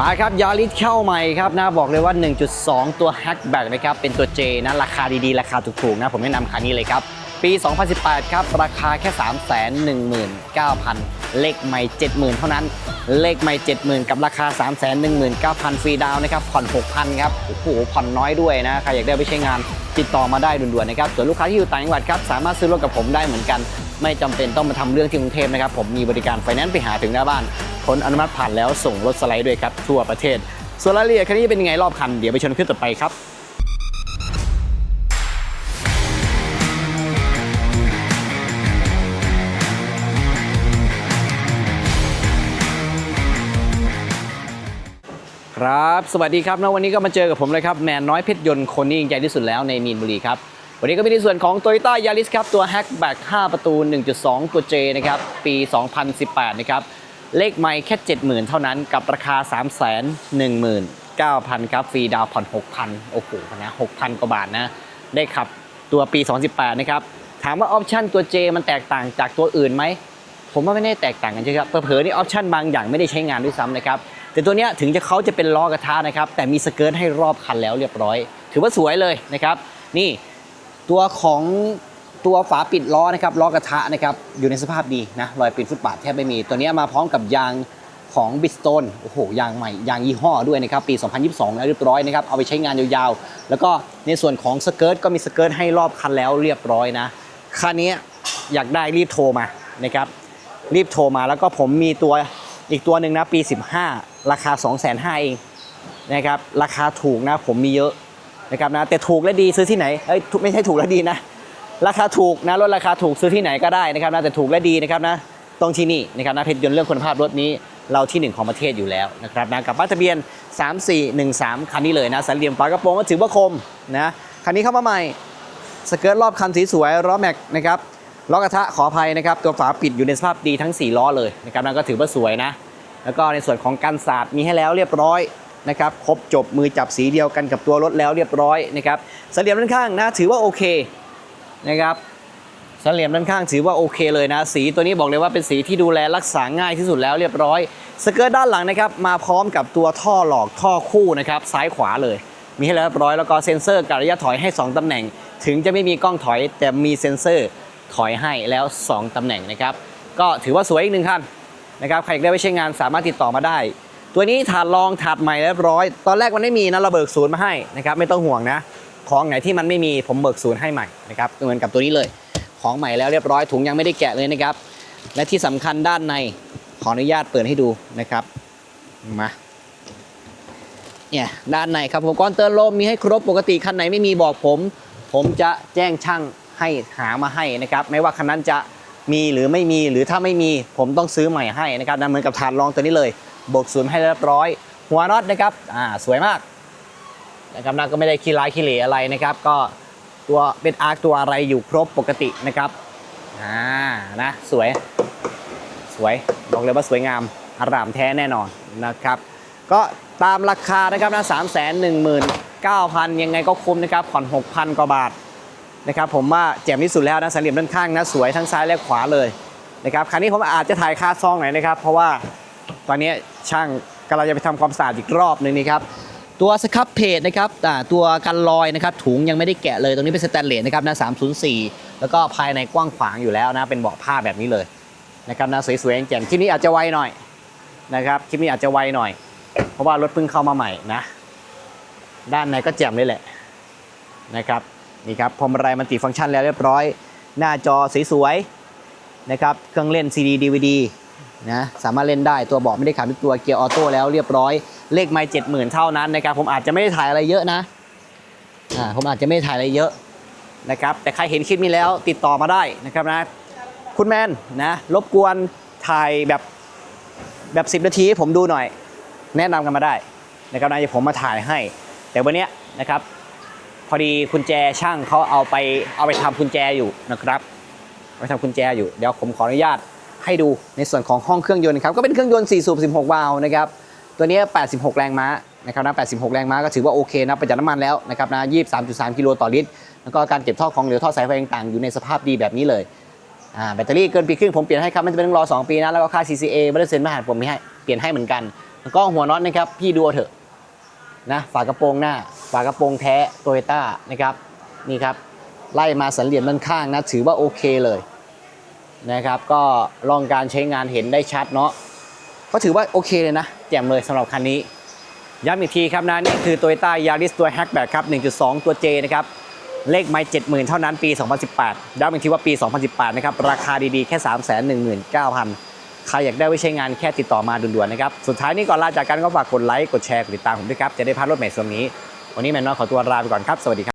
มาครับยาริสเข้าใหม่ครับนะบอกเลยว่า 1.2 ตัวแฮ c แบ็กนะครับเป็นตัว J นะราคาดีๆ ราคาถูกๆนะผมแนะนำคันนี้เลยครับ ปี 2018 ครับ ราคาแค่ 319,000 เลขใหม่ 70,000 เท่านั้น เลขใหม่ 70,000 กับราคา 319,000 ฟรีดาวน์นะครับผ่อน 6,000 ครับโอ้โหผ่อนน้อยด้วยนะใครอยากได้ไปใช้งานติดต่อมาได้ด่วนๆนะครับส่วนลูกค้าที่อยู่ต่างจังหวัดครับสามารถซื้อรถกับผมได้เหมือนกัน ไม่จำเป็นต้องมาทำเรื่องที่กรุงเทพนะครับผมมีบริการไฟแนนซ์ไปหาถึงหน้าบ้าน ผลอนุมัติผ่านแล้วส่งรถสไลด์ด้วยครับทั่วประเทศ ส่วนรายละเอียดคันนี้เป็นยังไงรอบคันเดี๋ยวไปชมคลิปต่อไปครับครับ สวัสดีครับนะวันนี้ก็มาเจอกับผมเลยครับ แมนน้อยเพชรยนต์คนนี้ยิงใจที่สุดแล้วในมีนบุรีครับ วันนี้ก็มีในส่วนของ Toyota Yaris ครับ ตัว Hatchback 5ประตู 1.2 ตัว J นะครับ ปี 2018 นะครับ เลขไม่แค่ 70,000 เท่านั้นกับราคา 319,000 ครับฟรีดาวผ่อน 6,000 โอ้โหนะ6,000 กว่าบาทนะ ได้ขับตัวปี 2018 นะครับ ถามว่าออปชันตัว J มันแตกต่างจากตัวอื่นไหม ผมว่าไม่ได้แตกต่างกันใช่ครับเผลอๆนี่ออปชันบางอย่างไม่ได้ใช้งานด้วยซ้ำนะครับ แต่ตัวเนี้ยถึงจะเขาจะเป็นล้อกระทะนะครับ แต่มีสเกิร์ตให้รอบคันแล้วเรียบร้อย ถือว่าสวยเลยนะครับ นี่ตัวของ ตัวฝาปิดล้อนะครับล้อกระทะนะครับอยู่ในสภาพดีนะรอยปิดฟุตบาทแทบไม่มี ตัวนี้มาพร้อมกับยางของบิสโตนโอ้โหยางใหม่ยางยี่ห้อด้วยนะครับปี 2022 แล้วเรียบร้อยนะครับเอาไปใช้งานยาวๆ แล้วก็ในส่วนของสเกิร์ตก็มีสเกิร์ตให้รอบคันแล้วเรียบร้อยนะคันนี้อยากได้รีบโทรมานะครับรีบโทรมาแล้วก็ผมมีตัวอีกตัวหนึ่งนะปี 15 ราคา 2 5 0 0 0เองนะครับราคาถูกนะผมมีเยอะนะครับนะแต่ถูกและดีซื้อที่ไหนเอ้ยไม่ใช่ถูกและดีนะ ราคาถูกนะรถราคาถูกซื้อที่ไหนก็ได้นะครับนะแต่ถูกและดีนะครับนะตรงที่นี่นะครับนะเพชรยนต์เรื่องคุณภาพรถนี้เราที่หนึ่งของประเทศอยู่แล้วนะครับนะกับป้ายทะเบียน 3413 คันนี้เลยนะสันเหลี่ยมฝากระโปรงก็ถือว่าคมนะคันนี้เข้ามาใหม่สเกิร์ตรอบคันสีสวยล้อแม็กนะครับล้อกระทะขออภัยนะครับ ตัวฝาปิดอยู่ในสภาพดีทั้ง 4 ล้อเลยนะครับนั่นก็ถือว่าสวยนะ แล้วก็ในส่วนของกันศาสตร์มีให้แล้วเรียบร้อยนะครับครบจบมือจับสีเดียวกันกับตัวรถแล้วเรียบร้อยนะครับสเสลียมด้านข้างนะถือว่าโอเค นะครับเสลียมด้านข้างถือว่าโอเคเลยนะ สีตัวนี้บอกเลยว่าเป็นสีที่ดูแลรักษาง่ายที่สุดแล้วเรียบร้อย สเกิร์ตด้านหลังนะครับ มาพร้อมกับตัวท่อหลอกท่อคู่นะครับ ซ้ายขวาเลย มีให้เรียบร้อยแล้วก็เซ็นเซอร์กับระยะถอยให้ 2 ตำแหน่ง ถึงจะไม่มีกล้องถอย แต่มีเซ็นเซอร์ถอยให้แล้ว 2 ตำแหน่งนะครับ ก็ถือว่าสวยอีกหนึ่งคันนะครับใครอยากได้ไปใช้งานสามารถติดต่อมาได้ ตัวนี้ถาดรองถาดใหม่เรียบร้อย ตอนแรกมันไม่มีนะเราเบิกศูนย์มาให้นะครับไม่ต้องห่วงนะ ของไหนที่มันไม่มีผมเบิกศูนย์ให้ใหม่นะครับเหมือนกับตัวนี้เลย ของใหม่แล้วเรียบร้อยถุงยังไม่ได้แกะเลยนะครับ และที่สำคัญด้านในขออนุญาตเปิดให้ดูนะครับมาเนี่ยด้านในครับผมก้อนเตือนลมมีให้ครบปกติคันไหนไม่มีบอกผม ผมจะแจ้งช่างให้หามาให้นะครับ ไม่ว่าคันนั้นจะมีหรือไม่มีหรือถ้าไม่มีผมต้องซื้อใหม่ให้นะครับนั่นเหมือนกับถาดรองตัวนี้เลยบกศูนย์ให้เรียบร้อย หัวน็อตนะครับอ่าสวยมาก นะครับนั่นก็ไม่ได้ขี้ร้ายขี้เหร่อะไรนะครับ ก็ตัวเป็นอาร์คตัวอะไรอยู่ครบปกตินะครับอ่านะสวยสวยบอกเลยว่าสวยงามอารามแท้แน่นอนนะครับ ก็ตามราคานะครับนะสามแสนหนึ่งหมื่นเก้าพันยังไงก็คุ้มนะครับผ่อนหกพันกว่าบาทนะครับผมว่าแจ่มที่สุดแล้วนะสามเหลี่ยมด้านข้างนะสวยทั้งซ้ายและขวาเลยนะครับคันนี้ผมอาจจะถ่ายคาซองหน่อยนะครับ เพราะว่าตอนนี้ช่างกำลังจะไปทำความสะอาดอีกรอบหนึ่งนี่ครับ ตัวสครับเพจนะครับตัวกันลอยนะครับถุงยังไม่ได้แกะเลยตรงนี้เป็นสแตนเลสนะครับนะ304 แล้วก็ภายในกว้างขวางอยู่แล้วนะเป็นเบาะผ้าแบบนี้เลยนะครับนะสวยๆแจ่มคลิปนี้อาจจะไวหน่อยนะครับคลิปนี้อาจจะไวหน่อย เพราะว่ารถเพิ่งเข้ามาใหม่นะ ด้านในก็แจ่มเลยแหละนะครับนี่ครับพรมอะไรมันติฟังก์ชันแล้วเรียบร้อย หน้าจอสวยๆนะครับเครื่องเล่น CD DVD นะสามารถเล่นได้ตัวเบาะไม่ได้ขับตัวเกียร์ออโต้แล้วเรียบร้อย เลขไม่เจ็ดหมื่นเท่านั้นนะครับผมอาจจะไม่ได้ถ่ายอะไรเยอะนะอ่าผมอาจจะไม่ได้ถ่ายอะไรเยอะนะครับแต่ใครเห็นคลิปนี้แล้วติดต่อมาได้นะครับนะคุณแมนนะรบกวนถ่ายแบบแบบ10นาทีให้ผมดูหน่อย แนะนำกันมาได้นะครับนะเดี๋ยวผมมาถ่ายให้ แต่วันนี้นะครับ พอดีกุญแจช่างเขาเอาไปเอาไปทำกุญแจอยู่นะครับไปทำกุญแจอยู่เดี๋ยวผมขออนุญาตให้ดูในส่วนของห้องเครื่องยนต์ครับก็เป็นเครื่องยนต์4สูบ16 วาล์วนะครับ ตัวนี้ 86 แรงม้านะครับนะ 86 แรงม้าก็ถือว่าโอเคนะประหยัดน้ำมันแล้วนะครับนะ 23.3 กิโลต่อลิตร แล้วก็การเก็บท่อของเหลวท่อสายไฟต่างๆ อยู่ในสภาพดีแบบนี้เลย อ่า แบตเตอรี่เกินปีครึ่งผมเปลี่ยนให้ครับไม่จำเป็นต้องรอ 2 ปีนะ แล้วก็ค่า CCA ไม่ได้เซ็นมาหาผมมีให้ เปลี่ยนให้เหมือนกัน แล้วก็หัวน็อตนะครับ พี่ดูเอาเถอะนะ ฝากระโปรงหน้า ฝากระโปรงแท้โตโยต้านะครับ นี่ครับ ไล่มาสันเหลี่ยมด้านข้างนะ ถือว่าโอเคเลยนะครับ ก็ลองการใช้งานเห็นได้ชัดเนาะ ก็ถือว่าโอเคเลยนะแจ่มเลยสำหรับคันนี้ ย้ำอีกทีครับนะนี่คือ Toyota Yaris ตัว Hatchback ครับ 1.2 ตัว J นะครับเลขไม่70,000 เท่านั้นปี 2018ย้ำอีกทีว่าปี 2018 นะครับ ราคาดีๆ แค่ 319,000 ใครอยากได้ไว้ใช้งานแค่ติดต่อมาด่วนๆนะครับ สุดท้ายนี้ก่อนลาจากกันก็ฝากกดไลค์ กดแชร์ กดติดตามผมด้วยครับ จะได้พลาดรถใหม่ส่วนนี้ วันนี้แมนนอขอตัวลาไปก่อนครับ สวัสดีครับ